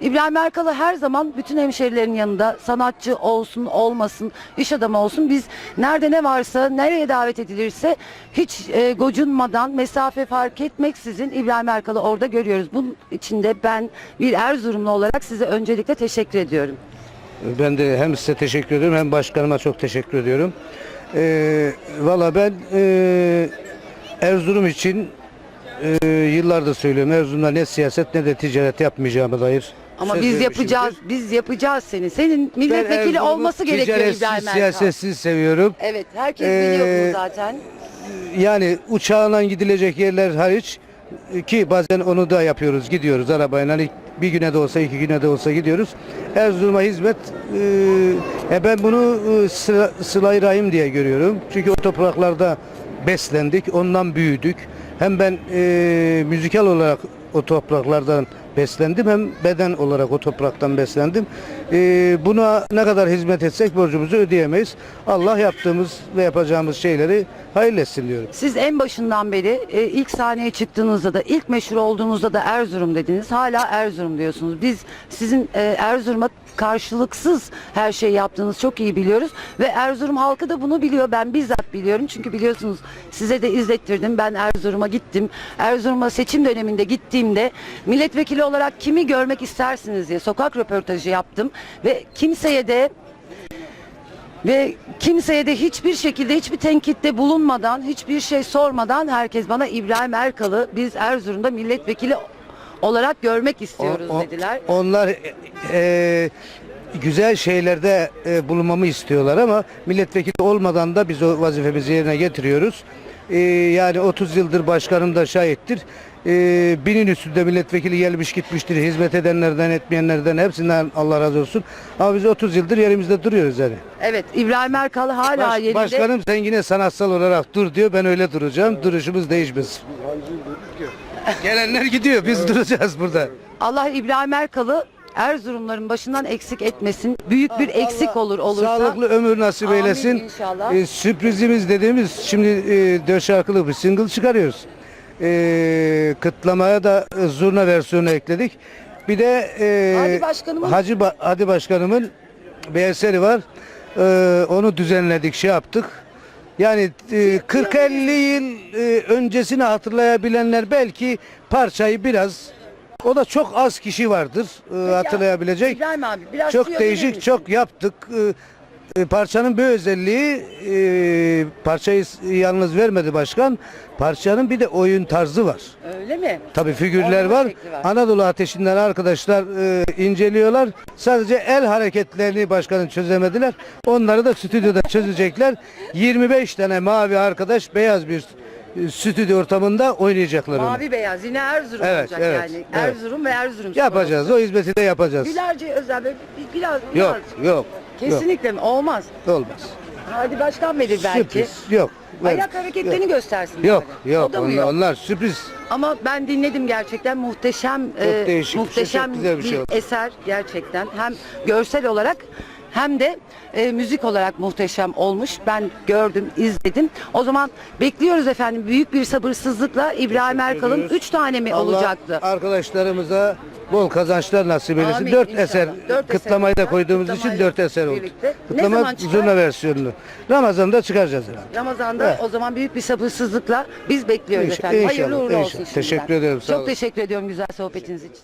İbrahim Erkal'ı her zaman bütün hemşerilerin yanında sanatçı olsun olmasın, iş adamı olsun biz nerede ne varsa, nereye davet edilirse hiç e, gocunmadan, mesafe fark etmeksizin İbrahim Erkal'ı orada görüyoruz. Bunun için de ben bir Erzurumlu olarak size öncelikle teşekkür ediyorum. Ben de hem size teşekkür ediyorum hem başkanıma çok teşekkür ediyorum. Ee, Valla ben e, Erzurum için e, yıllardır söylüyorum. Erzurum'da ne siyaset ne de ticaret yapmayacağıma dair. Ama söz biz vermişimdir. yapacağız, biz yapacağız seni. Senin milletvekili Erzurum'u olması gerekiyor ticaretsiz, İbrahim Erkal. siyasetsiz seviyorum. Evet, herkes Ee, biliyor bunu zaten. Yani uçağla gidilecek yerler hariç ki bazen onu da yapıyoruz. Gidiyoruz arabayla. Hani bir güne de olsa iki güne de olsa gidiyoruz. Erzurum'a hizmet e, e, ben bunu e, sıla, rahim diye görüyorum. Çünkü o topraklarda beslendik. Ondan büyüdük. Hem ben e, müzikal olarak o topraklardan beslendim hem beden olarak o topraktan beslendim. E, buna ne kadar hizmet etsek borcumuzu ödeyemeyiz. Allah yaptığımız ve yapacağımız şeyleri hayırlı etsin diyorum. Siz en başından beri e, ilk sahneye çıktığınızda da ilk meşhur olduğunuzda da Erzurum dediniz. Hala Erzurum diyorsunuz. Biz sizin e, Erzurum'a karşılıksız her şeyi yaptığınızı çok iyi biliyoruz ve Erzurum halkı da bunu biliyor. Ben bizzat biliyorum. Çünkü biliyorsunuz size de izlettirdim. Ben Erzurum'a gittim. Erzurum'a seçim döneminde gittiğimde milletvekili olarak kimi görmek istersiniz diye sokak röportajı yaptım ve kimseye de ve kimseye de hiçbir şekilde hiçbir tenkitte bulunmadan, hiçbir şey sormadan herkes bana İbrahim Erkal'ı biz Erzurum'da milletvekili olarak görmek istiyoruz O- o- dediler. Onlar e, e, güzel şeylerde e, bulunmamı istiyorlar ama milletvekili olmadan da biz o vazifemizi yerine getiriyoruz. E, yani 30 yıldır başkanım da şahittir. E, binin üstünde milletvekili gelmiş gitmiştir. Hizmet edenlerden etmeyenlerden hepsinden Allah razı olsun. Ama biz 30 yıldır yerimizde duruyoruz yani. Evet İbrahim Erkal hala Baş- yerinde. başkanım sen yine sanatsal olarak dur diyor. Ben öyle duracağım. Duruşumuz değişmez. Gelenler gidiyor. Biz duracağız burada. Allah İbrahim Erkal'ı Erzurumların başından eksik etmesin. Büyük bir eksik olur olursa. Sağlıklı ömür nasip Amin eylesin. inşallah. Ee, sürprizimiz dediğimiz şimdi e, dört şarkılık bir single çıkarıyoruz. Ee, kıtlamaya da e, zurna versiyonu ekledik. Bir de e, Hadi Başkanımın- Hacı Ba- Hadi Başkanımın bir eseri var. Ee, onu düzenledik, şey yaptık. Yani e, 40-50 yıl e, öncesini hatırlayabilenler belki parçayı biraz o da çok az kişi vardır e, hatırlayabilecek. İbrahim abi biraz Çok suya verir değişik, misin? çok yaptık. Ee, e, parçanın bir özelliği e, parçayı s- yalnız vermedi başkan. Parçanın bir de oyun tarzı var. Öyle mi? Tabii figürler Oynama var. şekli var. Anadolu Ateşi'nden arkadaşlar e, inceliyorlar. Sadece el hareketlerini başkanın çözemediler. Onları da stüdyoda çözecekler. 25 tane mavi arkadaş beyaz bir e, stüdyo ortamında oynayacaklar onu. Mavi beyaz yine Erzurum Evet, olacak evet, yani. evet. Erzurum ve Erzurum. Yapacağız. O hizmeti de yapacağız. Gülerce özel böyle bir- biraz Yok, yok. Kesinlikle mi? Olmaz. Yok. Olmaz. Hadi başkan verir belki. Sürpriz. Yok. Ayak hareketlerini göstersin. Yok, yok. O da mı Onlar, yok? onlar sürpriz. Ama ben dinledim gerçekten muhteşem e, değişik bir şey, muhteşem çok güzel bir şey oldu. eser gerçekten. Hem görsel olarak hem de e, müzik olarak muhteşem olmuş. Ben gördüm, izledim. O zaman bekliyoruz efendim büyük bir sabırsızlıkla İbrahim Erkal'ın ediyoruz. 3 tane mi Allah olacaktı? arkadaşlarımıza bol kazançlar nasip eylesin. Amin, dört inşallah. eser Dört kıtlamayı da eser koyduğumuz kıtlamayla için dört eser oldu. birlikte. Ne Kıtlama zaman çıkar? zurna versiyonunu. Ramazan'da çıkaracağız herhalde. Ramazan'da Evet. o zaman büyük bir sabırsızlıkla biz bekliyoruz İnşallah, efendim. inşallah, Hayırlı uğurlu inşallah. olsun şimdiden. Teşekkür ediyorum, sağ Çok olun. teşekkür ediyorum güzel sohbetiniz için.